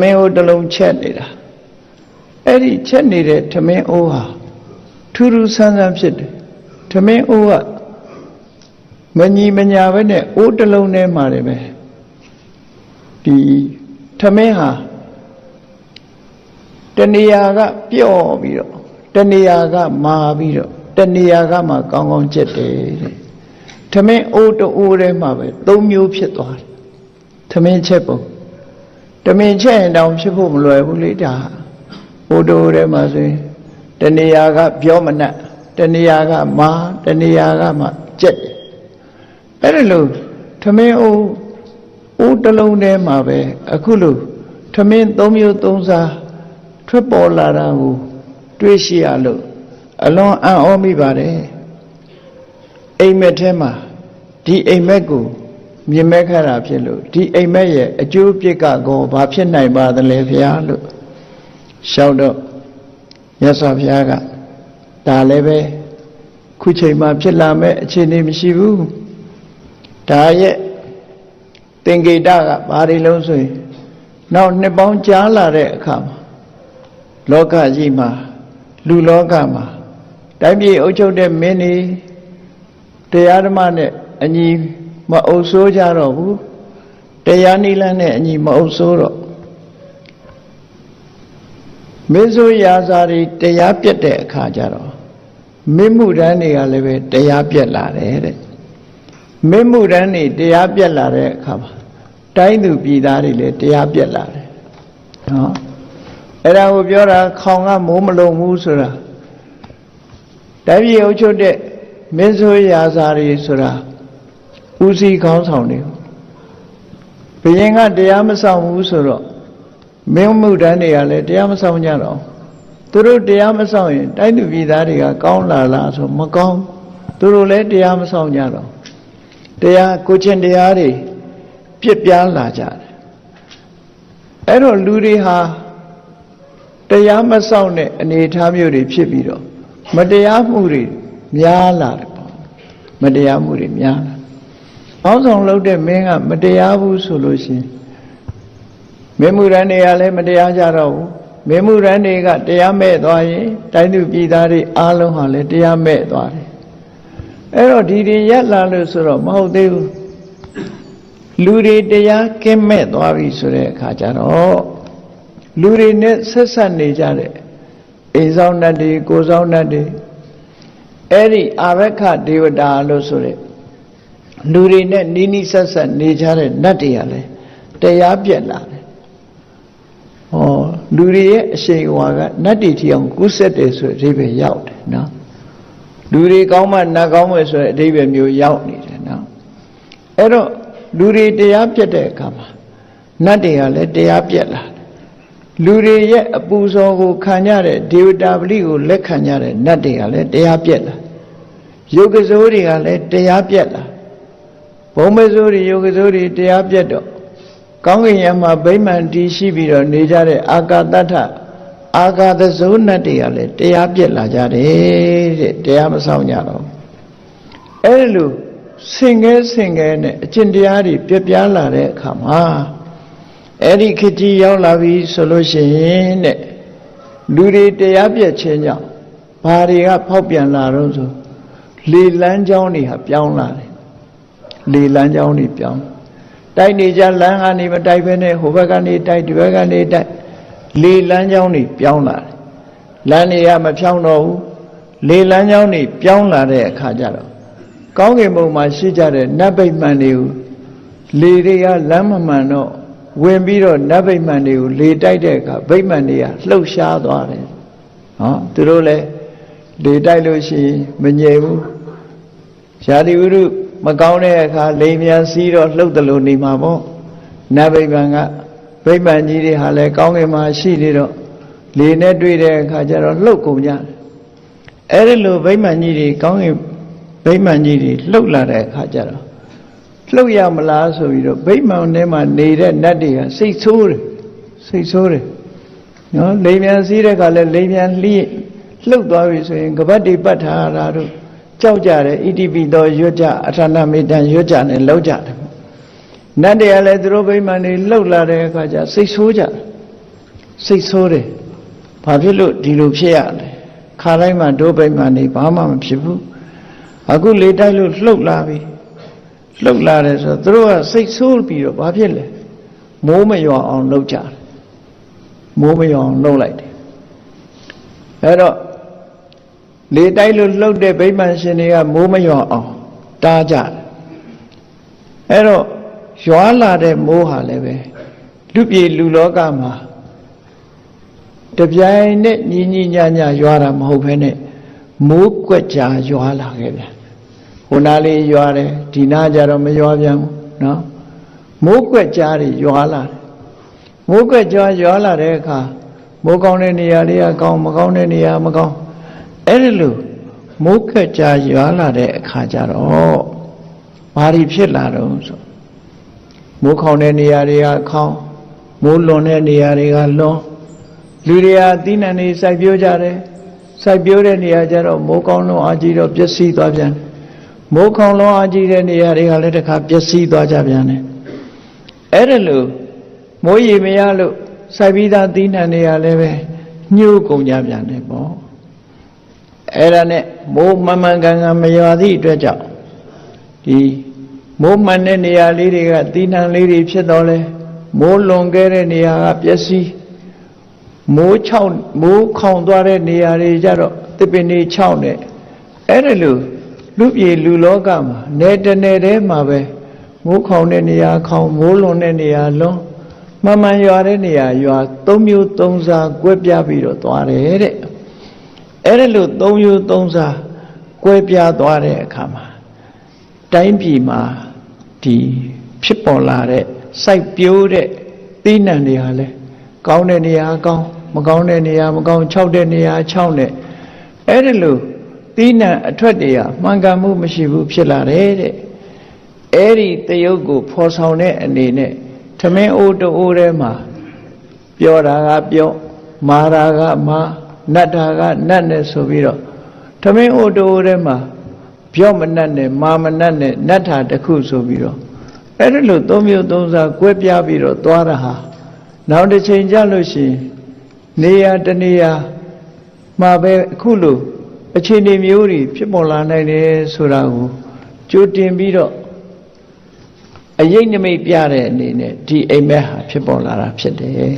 မင်းအိုးတစ်လုံးချက်နေတာအဲ့ဒီချက်နေတဲ့ထမင်းအိုးဟာထူးထူးဆန်းဆန်းဖြစ်တယ်ထမင်းအိုးကမညီမညာပဲနဲ့အိုးတစ်လုံးထဲမှာတယ်ပဲဒီထမင်းဟာတဏှာကပျော့ပြီးတော့တဏှာကမာပြီးတော့တဏှာကမှကောင်းကောင်းချက်တယ်တဲ့ထမင်းအိုးတအိုးထဲမှာပဲသုံးမျိုးဖြစ်သွားတယ်ထမင်းချက်ပုံ ထမင်းချက်ရင်တောင်ဖြစ်ဖို့မလွယ်ဘူးလေဒါအိုးတအိုးထဲမှာဆိုရင်တဏှာကပြောမနှက်တဏှာကမာတဏှာကမှကြက်တယ်အဲ့ဒါလို့ထမင်းအိုးအိုးတစ်လုံးထဲမှာပဲအခုလို့ထမင်းသုံးမျိုးသုံးစားထွက်ပေါ်လာတာကိုတွေးရှိရလို့အလွန်အံ့ဩမိပါတယ်အိမ်မက်ထဲမှာဒီအိမ်မက်ကို မြင်မဲ့ခရဖြစ်လို့ဒီအိမ်မက်ရဲ့အကျိုးပြစ်ကကောဘာဖြစ်နိုင်ပါသလဲဖျားလို့ရှောက်တော့မြတ်စွာဘုရားကဒါလည်းပဲခုချိန်မှာဖြစ်လာမဲ့အခြေအနေမရှိဘူးဒါရဲ့သင်္ကေတကဘာတွေလုံးဆိုရင်နောက်နှစ်ပေါင်းကြာလာတဲ့အခါမှာလောကကြီးမှာလူလောကမှာတိုင်းပြည်အုပ်ချုပ်တဲ့မင်းတွေတရားဓမ္မနဲ့အညီ မအုပ်ဆိုးကြတော့ဘူးတရားနိလန်းနဲ့အညီမအုပ်ဆိုးတော့မင်းဆိုရာဇာတွေတရားပြတ်တဲ့အခါကျတော့မင်းမှုတန်းတွေကလည်းပဲတရားပြတ်လာတယ်တဲ့မင်းမှုတန်းတွေတရားပြတ်လာတဲ့အခါမှာတိုင်းသူပြည်သားတွေလည်းတရားပြတ်လာတယ်နော်အဲ့ဒါကိုပြောတာခေါင်ကမိုးမလုံဘူးဆိုတာတိုင်းပြည်အုပ်ချုပ်တဲ့မင်းဆိုရာဇာတွေဆိုတာ ဦးစီးခေါင်းဆောင်တွေဘုရင်ကတရားမဆောင်ဘူးဆိုတော့မင်းမှုတန်းတွေကလည်းတရားမဆောင်ကြတော့သူတို့တရားမဆောင်ရင်တိုင်းသူပြည်သားတွေကကောင်းလာလားဆိုမကောင်းသူတို့လည်းတရားမဆောင်ကြတော့တရားကိုချင်းတရားတွေပြစ်ပြားလာကြတယ်အဲ့တော့လူတွေဟာတရားမဆောင်တဲ့အနေအထားမျိုးတွေဖြစ်ပြီးတော့မတရားမှုတွေများလာတယ်ပေါ့မတရားမှုတွေများလာ အောင်းဆောင်လုပ်တဲ့မင်းကမတရားဘူးဆိုလို့ရှိရင်မင်းမှုရန်တွေကလည်းမတရားကြတော့ဘူးမင်းမှုရန်တွေကတရားမဲ့သွားရင်တိုင်းသူပြည်သားတွေအားလုံးဟာလည်းတရားမဲ့သွားတယ်အဲ့တော့ဒီတွေရက်လာလို့ဆိုတော့မဟုတ်သေးဘူးလူတွေတရားကင်းမဲ့သွားပြီဆိုတဲ့အခါကျတော့လူတွေနဲ့ဆက်ဆက်နေကြတဲ့အိမ်ဆောင်တတ်တွေကိုယ်ဆောင်တတ်တွေအဲ့ဒီအာရခဒေဝတာလို့ဆိုတဲ့ လူတွေနဲ့နီးနီးဆက်ဆက်နေကြတဲ့နတ်တွေကလည်းတရားပြက်လာတယ်။ဟောလူတွေရဲ့အရှိန်အဝါကနတ်တွေထီအောင်ကူးဆက်တယ်ဆိုတဲ့အဓိပ္ပာယ်ရောက်တယ်နော်။လူတွေကောင်းမှနတ်ကောင်းမယ်ဆိုတဲ့အဓိပ္ပာယ်မျိုးရောက်နေတယ်နော်။အဲ့တော့လူတွေတရားပြက်တဲ့အခါမှာနတ်တွေကလည်းတရားပြက်လာတယ်။လူတွေရဲ့အပူဇော်ကိုခံကြတဲ့ဒေဝတာပလိကိုလက်ခံကြတဲ့နတ်တွေကလည်းတရားပြက်လာ။ယုတ်ကစိုးတွေကလည်းတရားပြက်လာ။ ဘုံမစိုးတွေယုတ်ကစိုးတွေတရားပြက်တော့ကောင်းကင်ယံမှာဗိမာန်တည်ရှိပြီးတော့နေကြတဲ့အာကာတထအာကာသဇုံနတ်တွေကလည်းတရားပြက်လာကြတယ်တဲ့တရားမဆောင်ကြတော့အဲ့လိုဆင်ငဲဆင်ငဲနဲ့အကျင့်တရားတွေပြက်ပြားလာတဲ့အခါမှာအဲ့ဒီခေတ်ကြီးရောက်လာပြီဆိုလို့ရှိရင်တဲ့လူတွေတရားပြက်ခြင်းကြောင့်ဘာတွေကဖောက်ပြန်လာတော့ဆိုလေလန်းကြောင်းတွေဟာပြောင်းလာတယ် လေလန်းကြောင်းတွေပြောင်းတိုက်နေကြလမ်းကနေမတိုက်ဘဲနဲ့ဟိုဘက်ကနေတိုက်ဒီဘက်ကနေတိုက်လေလမ်းကြောင်းတွေပြောင်းလာတယ်လမ်းတွေကမဖြောင်းတော့ဘူးလေလမ်းကြောင်းတွေပြောင်းလာတဲ့အခါကျတော့ကောင်းကင်ဘုံမှာရှိကြတဲ့နတ်ဗိမာန်တွေကိုလေတွေကလမ်းမမှန်တော့ဝင်ပြီးတော့နတ်ဗိမာန်တွေကိုလေတိုက်တဲ့အခါဗိမာန်တွေကလှုပ်ရှားသွားတယ်ဟောသူတို့လည်းလေတိုက်လို့ရှိရင်မငြိမ်ဘူးရှားတိဝိရု မကောင်းတဲ့အခါလိမ်မြန်စီးတော့လှုပ်တယ်လို့နေမှာပေါ့နတ်ဗိမာန်ကဗိမာန်ကြီးတွေဟာလည်းကောင်းကင်မှာရှိနေတော့လေနဲ့တွေ့တဲ့အခါကျတော့လှုပ်ကုန်ကြတယ်အဲ့ဒီလိုဗိမာန်ကြီးတွေကောင်းကင်ဗိမာန်ကြီးတွေလှုပ်လာတဲ့အခါကျတော့လှုပ်ရမလားဆိုပြီးတော့ဗိမာန်ထဲမှာနေတဲ့နတ်တွေကစိတ်ဆိုးတယ်စိတ်ဆိုးတယ်နော်လိမ်မြန်စီးတဲ့အခါလဲလိမ်မြန်လှိလှုပ်သွားပြီဆိုရင်ကပတ်တွေပတ်ထားတာတို့ ကြောက်ကြတယ်ဣတိပိသောရွတ်ကြအထာဏမေတ္တရွတ်ကြနဲ့လောက်ကြတယ်နတ်တွေကလည်းသူတို့ဗိမာန်တွေလှုပ်လာတဲ့အခါကျစိတ်ဆိုးကြစိတ်ဆိုးတယ်ဘာဖြစ်လို့ဒီလိုဖြစ်ရလဲခါတိုင်းမှာဒိုးပိတ်မှနေဘာမှမဖြစ်ဘူးအခုလေတိုက်လို့လှုပ်လာပြီလှုပ်လာတယ်ဆိုတော့သူတို့ကစိတ်ဆိုးပြီးတော့ဘာဖြစ်လဲမိုးမရွာအောင်လှုပ်ကြတယ်မိုးမရွာအောင်လှုပ်လိုက်တယ်အဲ့တော့ လေတိုက်လို့လှုပ်တဲ့ဗိမာန်ရှင်တွေကမိုးမရွာအောင်တားကြတယ်အဲ့တော့ရွာလာတဲ့မိုးဟာလည်းပဲလူပြည်လူလောကမှာတပြိုင်နဲ့ညီညီညာညာရွာတာမဟုတ်ဘဲနဲ့မိုးကွက်ကြာရွာလာခဲ့ပြန်ဟိုနားလေးရွာတယ်ဒီနားကြတော့မရွာပြန်ဘူးနော်မိုးကွက်ကြာတွေရွာလာတယ်မိုးကွက်ကြာရွာလာတဲ့အခါမိုးကောင်းတဲ့နေရာတွေကကောင်းမကောင်းတဲ့နေရာမကောင်း အဲ့ဒီလိုမိုးကွက်ကြာရွာလာတဲ့အခါကျတော့ဘာတွေဖြစ်လာတော့ဆိုမိုးခေါင်တဲ့နေရာတွေကခေါင်းမိုးလွန်တဲ့နေရာတွေကလွန်လူတွေဟာသီးနှံတွေစိုက်ပျိုးကြတယ်စိုက်ပျိုးတဲ့နေရာကျတော့မိုးကောင်းလုံးအကြီးတော့ပျက်စီးသွားပြန်တယ်မိုးခေါင်လုံးအကြီးတဲ့နေရာတွေကလည်းတစ်ခါပျက်စီးသွားကြပြန်တယ်အဲ့ဒါလို့မိုးရေမရလို့စိုက်ပြီးသားသီးနှံတွေကလည်းပဲညှိုးကုန်ကြပြန်တယ်ပေါ့ အဲ့ဒါနဲ့မိုးမမှန်ကန်ကန်မရွာသည့်အတွက်ကြောင့်ဒီမိုးမှန်တဲ့နေရာလေးတွေကသီးနှံလေးတွေဖြစ်တော့လဲမိုးလွန်ခဲ့တဲ့နေရာကပျက်စီးမိုးချောင်းမိုးခေါင်သွားတဲ့နေရာတွေကြတော့သစ်ပင်တွေချောင်းနေအဲ့ဒါလို့လူပြည်လူလောကမှာနေတနေတည်းမှာပဲမိုးခေါင်တဲ့နေရာခေါင်မိုးလွန်တဲ့နေရာလွန်မမှန်ရွာတဲ့နေရာရွာသုံးမျိုးသုံးစားကွဲပြားပြီးတော့သွားတယ်တဲ့ အဲ့ဒါလို့သုံးမျိုးသုံးစားကွဲပြားသွားတဲ့အခါမှာတိုင်းပြည်မှာဒီဖြစ်ပေါ်လာတဲ့စိုက်ပျိုးတဲ့သီးနှံတွေဟာလဲကောင်းတဲ့နေရာကောင်းမကောင်းတဲ့နေရာမကောင်းခြောက်တဲ့နေရာခြောက်တဲ့အဲ့ဒါလို့သီးနှံအထွက်တွေကမှန်ကန်မှုမရှိဘူးဖြစ်လာတယ်တဲ့အဲ့ဒီတယုတ်ကိုဖော်ဆောင်တဲ့အနေနဲ့ထမင်းအိုးတိုးထဲမှာပြောတာကပြောမာတာကမာ နတ်တာကနတ်နဲ့ဆိုပြီးတော့ထမင်းအိုးတိုးထဲမှာပြောမနတ်နဲ့မာမနတ်နဲ့နတ်တာတစ်ခုဆိုပြီးတော့အဲ့ဒါလို့သုံးမျိုးသုံးစားကွဲပြားပြီးတော့သွားတာဟာနောက်တစ်ချိန်ကြလို့ရှိရင်နေရာတနေရာမှာပဲအခုလို့အခြေအနေမျိုးတွေဖြစ်ပေါ်လာနိုင်တယ်ဆိုတာကိုကြိုတင်ပြီးတော့အရေးနိမိတ်ပြတဲ့အနေနဲ့ဒီအိမ်မက်ဟာဖြစ်ပေါ်လာတာဖြစ်တယ်